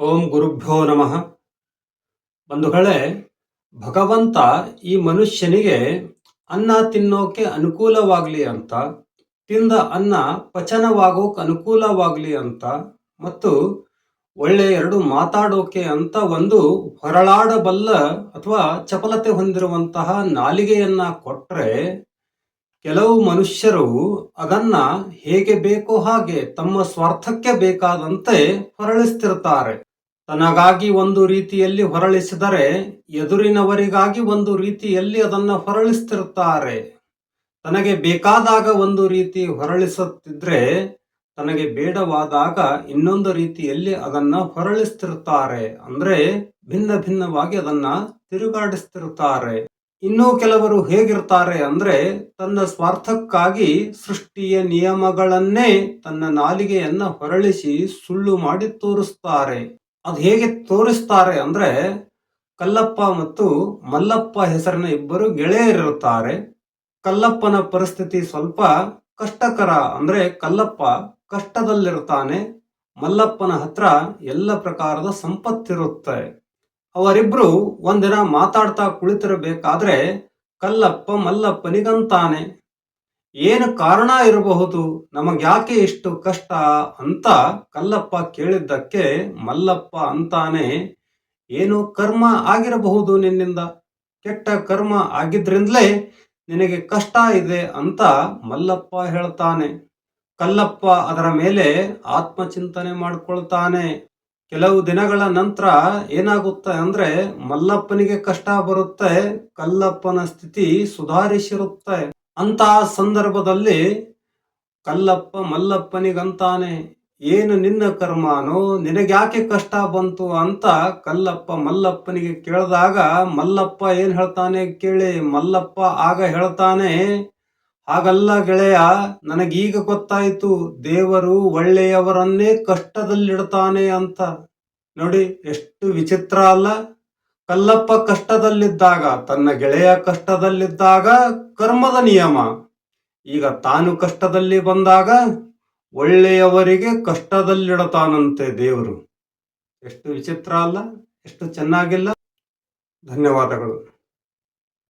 ಓಂ ಗುರುಭ್ಯೋ ನಮಃ. ಬಂಧುಗಳೇ, ಭಗವಂತ ಈ ಮನುಷ್ಯನಿಗೆ ಅನ್ನ ತಿನ್ನೋಕೆ ಅನುಕೂಲವಾಗಲಿ ಅಂತ, ತಿಂದ ಅನ್ನ ಪಚನವಾಗೋಕೆ ಅನುಕೂಲವಾಗಲಿ ಅಂತ ಮತ್ತು ಒಳ್ಳೆ ಎರಡು ಮಾತಾಡೋಕೆ ಅಂತ ಒಂದು ಹೊರಳಾಡಬಲ್ಲ ಅಥವಾ ಚಪಲತೆ ಹೊಂದಿರುವಂತಹ ನಾಲಿಗೆಯನ್ನ ಕೊಟ್ಟರೆ ಕೆಲವು ಮನುಷ್ಯರು ಅದನ್ನ ಹೇಗೆ ಬೇಕೋ ಹಾಗೆ ತಮ್ಮ ಸ್ವಾರ್ಥಕ್ಕೆ ಬೇಕಾದಂತೆ ಹೊರಳಿಸ್ತಿರ್ತಾರೆ. ತನಗಾಗಿ ಒಂದು ರೀತಿಯಲ್ಲಿ ಹೊರಳಿಸಿದರೆ ಎದುರಿನವರಿಗಾಗಿ ಒಂದು ರೀತಿಯಲ್ಲಿ ಅದನ್ನು ಹೊರಳಿಸ್ತಿರುತ್ತಾರೆ. ತನಗೆ ಬೇಕಾದಾಗ ಒಂದು ರೀತಿ ಹೊರಳಿಸುತ್ತಿದ್ರೆ ತನಗೆ ಬೇಡವಾದಾಗ ಇನ್ನೊಂದು ರೀತಿಯಲ್ಲಿ ಅದನ್ನ ಹೊರಳಿಸ್ತಿರುತ್ತಾರೆ. ಅಂದ್ರೆ ಭಿನ್ನ ಭಿನ್ನವಾಗಿ ಅದನ್ನ ತಿರುಗಾಡಿಸ್ತಿರುತ್ತಾರೆ. ಇನ್ನೂ ಕೆಲವರು ಹೇಗಿರ್ತಾರೆ ಅಂದ್ರೆ ತನ್ನ ಸ್ವಾರ್ಥಕ್ಕಾಗಿ ಸೃಷ್ಟಿಯ ನಿಯಮಗಳನ್ನೇ ತನ್ನ ನಾಲಿಗೆಯನ್ನ ಹೊರಳಿಸಿ ಸುಳ್ಳು ಮಾಡಿ ತೋರಿಸ್ತಾರೆ. ಅದು ಹೇಗೆ ತೋರಿಸ್ತಾರೆ ಅಂದ್ರೆ ಕಲ್ಲಪ್ಪ ಮತ್ತು ಮಲ್ಲಪ್ಪ ಹೆಸರಿನ ಇಬ್ಬರು ಗೆಳೆಯರಿರುತ್ತಾರೆ. ಕಲ್ಲಪ್ಪನ ಪರಿಸ್ಥಿತಿ ಸ್ವಲ್ಪ ಕಷ್ಟಕರ ಅಂದ್ರೆ ಕಲ್ಲಪ್ಪ ಕಷ್ಟದಲ್ಲಿರುತ್ತಾನೆ. ಮಲ್ಲಪ್ಪನ ಹತ್ರ ಎಲ್ಲ ಪ್ರಕಾರದ ಸಂಪತ್ತಿರುತ್ತೆ. ಅವರಿಬ್ರು ಒಂದಿನ ಮಾತಾಡ್ತಾ ಕುಳಿತಿರಬೇಕಾದ್ರೆ ಕಲ್ಲಪ್ಪ ಮಲ್ಲಪ್ಪನಿಗಂತಾನೆ. ಏನು ಕಾರಣ ಇರಬಹುದು? ನಮಗೆ ಯಾಕೆ ಇಷ್ಟು ಕಷ್ಟ ಅಂತ ಕಲ್ಲಪ್ಪ ಕೇಳಿದ್ದಕ್ಕೆ ಮಲ್ಲಪ್ಪ ಅಂತಾನೆ, ಏನು ಕರ್ಮ ಆಗಿರಬಹುದು ನಿನ್ನಿಂದ? ಕೆಟ್ಟ ಕರ್ಮ ಆಗಿದ್ರಿಂದಲೇ ನಿನಗೆ ಕಷ್ಟ ಇದೆ ಅಂತ ಮಲ್ಲಪ್ಪ ಹೇಳ್ತಾನೆ. ಕಲ್ಲಪ್ಪ ಅದರ ಮೇಲೆ ಆತ್ಮಚಿಂತನೆ ಮಾಡ್ಕೊಳ್ತಾನೆ. ಕೆಲವು ದಿನಗಳ ನಂತರ ಏನಾಗುತ್ತೆ ಅಂದ್ರೆ, ಮಲ್ಲಪ್ಪನಿಗೆ ಕಷ್ಟ ಬರುತ್ತೆ, ಕಲ್ಲಪ್ಪನ ಸ್ಥಿತಿ ಸುಧಾರಿಸಿರುತ್ತೆ. ಅಂತ ಸಂದರ್ಭದಲ್ಲಿ ಕಲ್ಲಪ್ಪ ಮಲ್ಲಪ್ಪನಿಗಂತಾನೆ, ಏನು ನಿನ್ನ ಕರ್ಮಾನೋ, ನಿನಗ್ಯಾಕೆ ಕಷ್ಟ ಬಂತು? ಅಂತ ಕಲ್ಲಪ್ಪ ಮಲ್ಲಪ್ಪನಿಗೆ ಕೇಳಿದಾಗ, ಮಲ್ಲಪ್ಪ ಏನು ಹೇಳ್ತಾನೆ ಕೇಳಿ, ಮಲ್ಲಪ್ಪ ಆಗ ಹೇಳ್ತಾನೆ, ಹಾಗಲ್ಲ ಗೆಳೆಯ, ನನಗೀಗ ಗೊತ್ತಾಯಿತು, ದೇವರು ಒಳ್ಳೆಯವರನ್ನೇ ಕಷ್ಟದಲ್ಲಿಡ್ತಾನೆ ಅಂತ. ನೋಡಿ, ಎಷ್ಟು ವಿಚಿತ್ರ ಅಲ್ಲ. ಕಲ್ಲಪ್ಪ ಕಷ್ಟದಲ್ಲಿದ್ದಾಗ, ತನ್ನ ಗೆಳೆಯ ಕಷ್ಟದಲ್ಲಿದ್ದಾಗ ಕರ್ಮದ ನಿಯಮ. ಈಗ ತಾನು ಕಷ್ಟದಲ್ಲಿ ಬಂದಾಗ ಒಳ್ಳೆಯವರಿಗೆ ಕಷ್ಟದಲ್ಲಿಡತಾನಂತೆ ದೇವರು. ಎಷ್ಟು ವಿಚಿತ್ರ ಅಲ್ಲ, ಎಷ್ಟು ಚೆನ್ನಾಗಿಲ್ಲ. ಧನ್ಯವಾದಗಳು.